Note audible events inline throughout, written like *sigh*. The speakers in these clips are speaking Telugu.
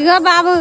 ఇగో బాబు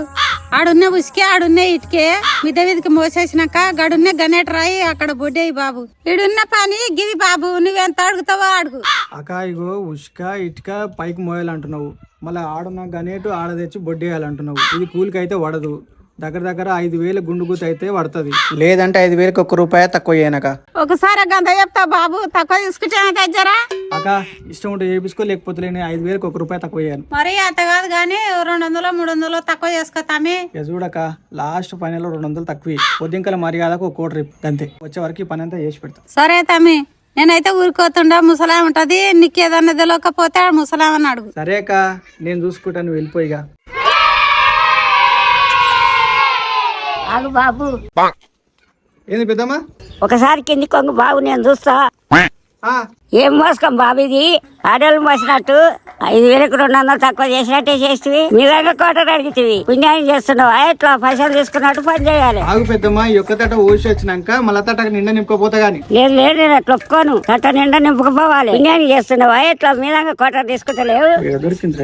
ఆడున్న ఉసికే ఆడున్న ఇటుకే మిద మీదకి మోసేసినాక గడున్న గనేట రాయి అక్కడ బొడ్డేయి బాబు. ఈడున్న పని గివి బాబు నువ్వెంత అడుగుతావో అడుగు. అక్క ఇగో ఉసుక ఇటుక పైకి మోయాలంటున్నావు. మళ్ళీ ఆడున్న గనేటు ఆడ తెచ్చి బొడ్డేయాలంటున్నావు. ఇది కూలికి అయితే వడదు. దగ్గర దగ్గర ఐదు వేల గుండు గుత్తి అయితే పడుతుంది. లేదంటే ఐదు వేలకు ఒక్క రూపాయి తక్కువ చేయనక. ఒకసారి గంత చెప్తా బాబు తక్కువ తీసుకుంటాను తెచ్చారా అక్క ఇష్టం ఉంటే చేపించుకో లేకపోతే నేను ఐదు వేలకు ఒక రూపాయి తక్కువ చేయను. మరి అంత కాదు కానీ రెండు వందలు మూడు వందలు తక్కువ చేసుకోతామి చూడక లాస్ట్ పనిలో రెండు వందలు తక్కువ పొద్దుంకల మర్యాదకు ఒక కోటి రేపు అంతే. వచ్చే వరకు ఈ పని అంతా చేసి పెడతా. సరే తమ్మి నేనైతే ఊరుకోతుండా ముసలాం ఉంటది నీకు ఏదన్నా తెలియకపోతే ఆ ముసలామని అడుగు. సరే అక్క నేను చూసుకుంటాను వెళ్ళిపోయిగా ఆగు బాబు. ఏంది పెద్దమ్మా? ఒకసారి కింది కొంగు బాబు నేను చూస్తా. ఆ, ఏం మోసుకం బాబు ఇది? ఆడోళ్ళు మోసినట్టు ఐదు వేలకు రెండు వందలు తక్కువ చేసినట్టే చేస్తుంది నీ దగ్గర కోటర్ అడిగితివి. పుణ్యాయం చేస్తున్నావు? ఎట్లా? పైసలు తీసుకున్నట్టు పని చేయాలి. ఆగు పెద్దమ్మా ఈ ఒక్క తట ఊసి వచ్చినాక మళ్ళా తట నిండా నింపుకోపోతా గాని. లేదు లేదు నేను అట్లా ఒప్పుకోను. కట్ట నిండా నింపుకుపోవాలి. పుణ్యాయం చేస్తున్నావు? ఎట్లా? మీ దగ్గర కోటర్ తీసుకుంటలేవు. దొరికింది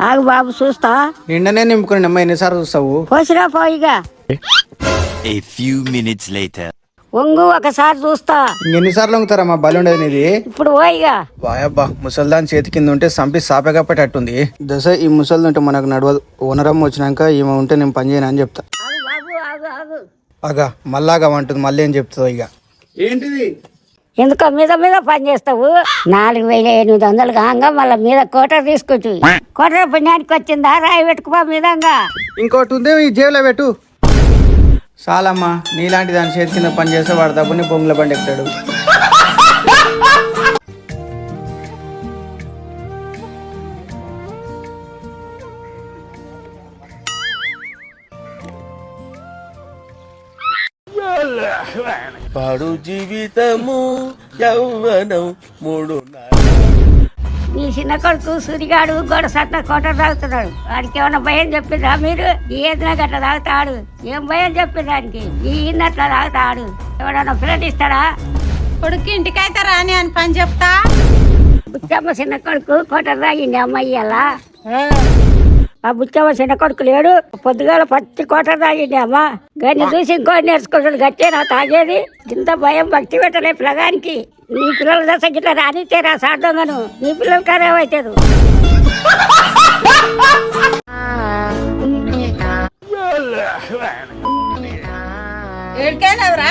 ఆగు బాబు చూస్తా. నిండనే నింపుకుని అమ్మ ఎన్నిసార్లు చూస్తావు? పోసిరా పోయిగా A few minutes later. ఒంగు ఒకసారి చూస్తా. ఇంకెన్నిసార్లు వంగుతారమ్మా బలి ఉండదు నీది. ఇప్పుడు పోయిగా వాయబ్బా ముసల్దాన్ చేతి కింద ఉంటే సంపి సాపగా పెట్టట్టుంది దశ ఈ ముసల్ది ఉంటే మనకు నడవదు. ఓనరమ్మ వచ్చినాక ఈమె ఉంటే నేను పని చేయను అని చెప్తా. ఆగు బాబు ఆగు ఆగు. అగా మళ్ళాగా అంటుంది మళ్ళీ ఏం చెప్తుందో ఇక. ఏంటిది? ఎందుకో మీద మీద పని చేస్తావు? నాలుగు వేల ఎనిమిది వందలు కాగా మళ్ళీ మీద కోటర్ తీసుకొచ్చు. కోటర్ పుణ్యానికి వచ్చిందా? రాయి పెట్టుకుపో మీదంగా. ఇంకోటి ఉంది ఈ జేబులో పెట్టు. చాలమ్మా నీలాంటి దాని చేతి కింద పని చేస్తే వాడు డబ్బుని బొంగుల బండి ఎక్కుతాడు. పాడు జీవితము యౌవనం మూడు నీ చిన్న కొడుకు సూరిగాడు గొడ సట్న కోటర్ తాగుతున్నాడు. వాడికి ఏమన్నా భయం చెప్పిందా మీరు? ఈ ఏదిన గట్ల తాగుతాడు. ఏం భయం చెప్పింది దానికి ఈ ఇన్నట్లా తాగుతాడు. ఎవడన్నా ఫ్రెండ్ ఇస్తాడా? కొడుకు ఇంటికైతే రాని అని పని చెప్తా? బుచ్చమ్మ చిన్న కొడుకు కోటర్ తాగింది అమ్మాయి అలా. ఆ బుచ్చమ్మ చిన్న కొడుకు లేడు. పొద్దుగాల పచ్చి కోటర్ తాగింది అమ్మ. గన్ని చూసి ఇంకో నేర్చుకుంటాడు గట్టేనా తాగేది. ఇంత భయం భక్తి పెట్టలే పిల్లగానికి నీ పిల్లల దశ గిట్ల రానితే రా సార్థంగాను నీ పిల్లలు కరేవైతారు ఏడికైనావురా?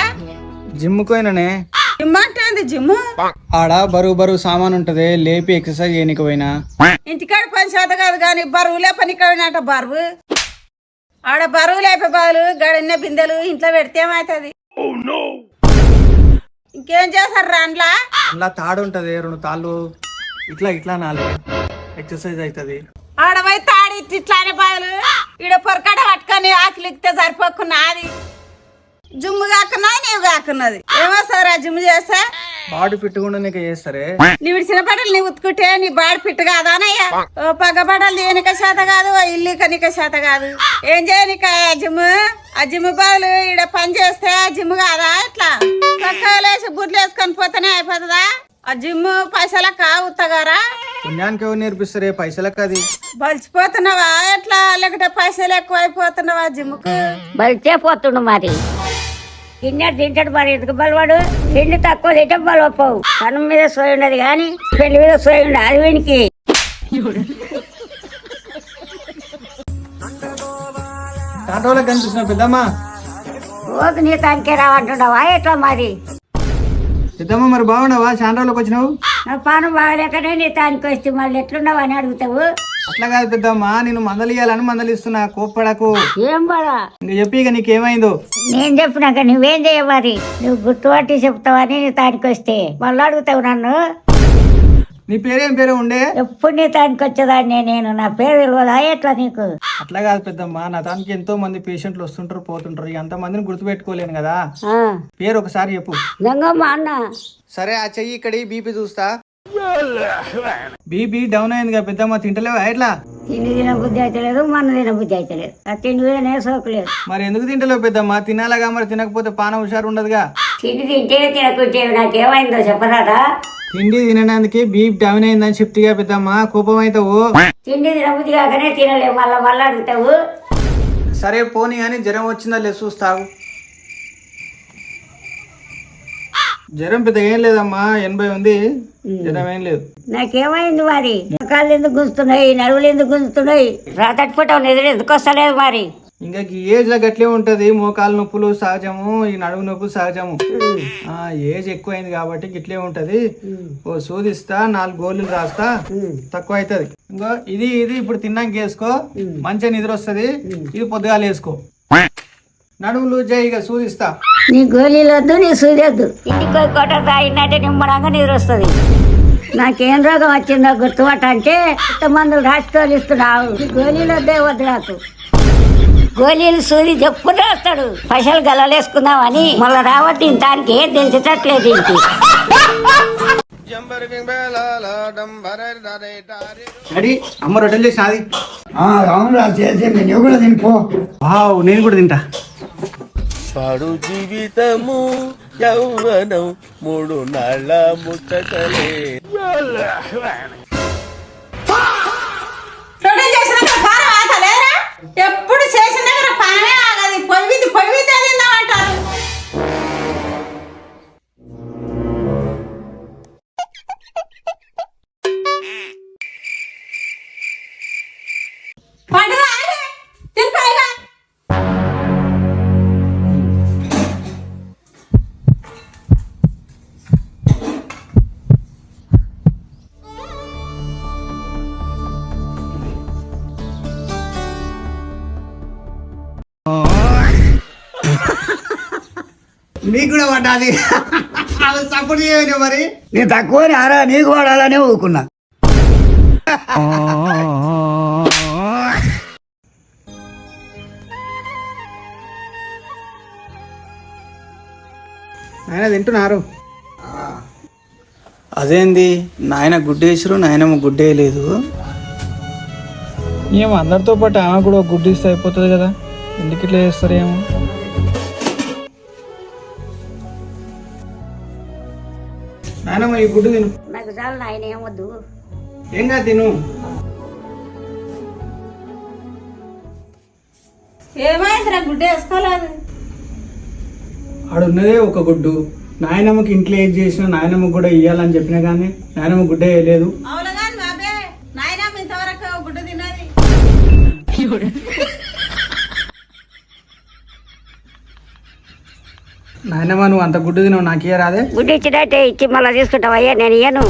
జిమ్ పోయిననే జిమ్ అంటే జిమ్ ఆడ బరువు బరువు సామాన్ ఉంటది లేపి ఎక్సర్సైజ్ చేయనికి పోయినా. ఇంటికాడ పని చేత కాదు కానీ బరువులే పనికాడినట బరువు. ఆడ బరువు లేపే బాలు గడిన్న బిందెలు ఇంట్లో పెడితే ఏమవుతుంది ఇంకేం చేస్తారు రాన్లా అలా తాడు ఉంటది రెండు తాళ్ళు ఇట్లా ఇట్లా నాలుగు. ఎక్సర్సైజ్ అవుతుంది ఆడవై తాడి ఇట్లానే బాలు ఈడ పొరకడ పట్టుకొని ఆకలి ఇస్తే సరిపోకున్నా అది జుమ్ము కాకున్నా నీవు కాకున్నది. ఏమో సార్ ఆ జుమ్ము చేస్తే? బాడీ ఫిట్ కూడా నీకు చేస్తారే? నీ విడిచిన బట్టలు నీ ఉతుకుంటే నీ బాడి ఫిట్ కాదానయ్యా ఓ పగ బట్టలు దేనిక శాత కాదు ఓ ఇల్లు కనిక శాత కాదు. ఏం చేయనిక జిమ్ ఆ జిమ్ బాగులు ఈడ పని చేస్తే ఆ జిమ్ కాదా ఇట్లా చక్కలేసి బుడ్లు వేసుకొని పోతేనే అయిపోతుందా? ఆ జిమ్ పైసలక ఉత్తగారా? పుణ్యానికి ఎవరు నేర్పిస్తారే? పైసలకు అది. బలిచిపోతున్నావా? ఎట్లా? లేకుంటే పైసలు ఎక్కువ అయిపోతున్నావా జిమ్కు బలితే పోతుండు మరి. తిన్నాడు తింటాడు మరి ఎందుకు బలవాడు? తిండి తక్కువ తింటే బలవపోవు కన్ను మీద సోయి ఉండదు కానీ పెళ్ళి మీద సోయి ఉండదు అది వీనికి. టాటోలకు కనిపిస్తున్నా పెద్దమ్మా? రోజు నీ తనకే రావంటున్నావా? ఎట్లా మరి? పెద్దమ్మ మరి బాగున్నావా? చాలా రోజులకు వచ్చినావు? నా పానం బాగలేకనే నీ తానికి వస్తే మళ్ళీ ఎట్లున్నావు అని అడుగుతావు? అట్లా కాదు పెద్దమ్మా నేను మందలియాలని మందలిస్తున్నా కోప్పడకు. ఏం బడా? ఇంక చెప్పి ఇక నీకేమైందో. నేను చెప్పినాక నువ్వేం చేయమరి నువ్వు గుర్తుపట్టి చెప్తావని నీ తానికి వస్తే. మళ్ళీ అడుగుతావు నన్ను? నీ పేరేం పేరు ఉండే? ఎప్పుడు నీ తానికి వచ్చేదాన్ని నేను? నా పేరు తెలియదా ఎట్లా నీకు? అట్లా కాదు పెద్దమ్మా నా దానికి ఎంతో మంది పేషెంట్లు వస్తుంటారు పోతుంటారు. ఇక అంతమందిని గుర్తుపెట్టుకోలేను కదా. ఆ, పేరు ఒకసారి చెప్పు. గంగమ్మ అన్న. సరే ఆ చెయ్యి ఇక్కడ బీపీ చూస్తా. బీపీ డౌన్ అయింది కదా పెద్దమ్మ తింటలేవా ఎట్లా? తిండి తిన బుద్ధి అయితే లేదు మన తిన బుద్ధి అయితే లేదు. ఆ తిండి మీద సోకలేదు మరి ఎందుకు తింటలేవు పెద్దమ్మ? తినాలగా మరి తినకపోతే పాన హుషారు ఉండదుగా తిండి తింటే తినకుంటే నాకేమైందో చెప్పరాదా? తిండి తినడానికి బీప్ డౌన్ అయిందని చెప్తిగా పెద్దమ్మ కోపం అవుతావు తిండి తినబుద్ధి కాకనే తినలేవు మళ్ళా మళ్ళా అడుగుతావు. సరే పోనీ అని జ్వరం వచ్చిందా లేదు చూస్తావు. జ్వరం పెద్ద ఏం లేదమ్మా ఎనభై ఉంది. జ్వరం ఏం లేదు. నాకేమైంది మరి? కాళ్ళు ఎందుకు గుంజుతున్నాయి నడువులు ఎందుకు గుంజుతున్నాయి? రాతట్టుకుంటావు నిద్ర ఎందుకు వస్తలేదు మరి? ఇంకా ఈ ఏజ్లో గట్లే ఉంటది మోకాలు నొప్పులు సహజము ఈ నడుము నొప్పులు సహజము. ఆ ఏజ్ ఎక్కువైంది కాబట్టి గిట్లే ఉంటది. ఓ సూదిస్తా నాలుగు గోళ్ళు రాస్తా తక్కువ అవుతుంది ఇంకో ఇది ఇది ఇప్పుడు తిన్నాక వేసుకో మంచిగా నిద్ర వస్తుంది. ఇది పొద్దుగాల వేసుకో. నడుము లూజ్ చేయి ఇక సూదిస్తా నీ గోళీలు వద్దు నీ సూది వద్దు ఇంటికి పోయి కొట్ట తాగినట్టే నిమ్మడంగా నిద్ర వస్తుంది నాకేం రోగం వచ్చిందో గుర్తుపట్ట అంటే మందులు రాసి తోలిస్తున్నావు నీ గోళీలు వద్దే వద్దు నాకు. గోళీలు సూది చెప్పు రాస్తాడు పైసలు గలలేసుకుందామని మళ్ళీ రావద్దు దానికి ఏం తెలిసేటట్లేదు ఇంటి. డాడీ అమ్మ రొట్టెలు చేసినది అవునురా చేసి కూడా తినిపో నేను కూడా తింటా. పాడు జీవితము యౌవనం మూడు నాళ్ళ ముచ్చటలే. *laughs* నీకు కూడా పడ్డాది. సపోర్ట్ చేయను మరి. నీ తక్కువ ఆరా నీకు వాడాలనే ఊరుకున్నా. నాయన తింటున్నారు. అదేంది? నాయన గుడ్డేసారు నాయనమ్మ గుడ్డేయలేదు ఏమో అందరితో పాటు ఆమె కూడా ఒక గుడ్డు ఇస్తే అయిపోతుంది కదా. ఎందుకు ఇట్లా చేస్తారేమో? నాయనమ్మ ఈ గుడ్డు తిను. నాకు చాలు నాయన ఏమొద్దు ఏం కాదు తిను. ఏమైందిరా గుడ్డ వేసుకోలేదు? ఆడున్నదే ఒక గుడ్డు. నాయనమ్మకి ఇంట్లో ఏది చేసినా నాయనమ్మకి కూడా ఇయ్యాలని చెప్పినా కానీ నాయనమ్మ గుడ్డ వేయలేదు. అవును కానీ బాబే నాయనమ్మ ఇంతవరకు గుడ్డ తిన్నది. నాయనమ్మ నువ్వు అంత గుడ్డు తినవు నాకు ఇయ్య రాదే గుడ్డు ఇచ్చినట్టే ఇచ్చి మళ్ళీ తీసుకుంటావయ్యా నేను ఇయ్యను.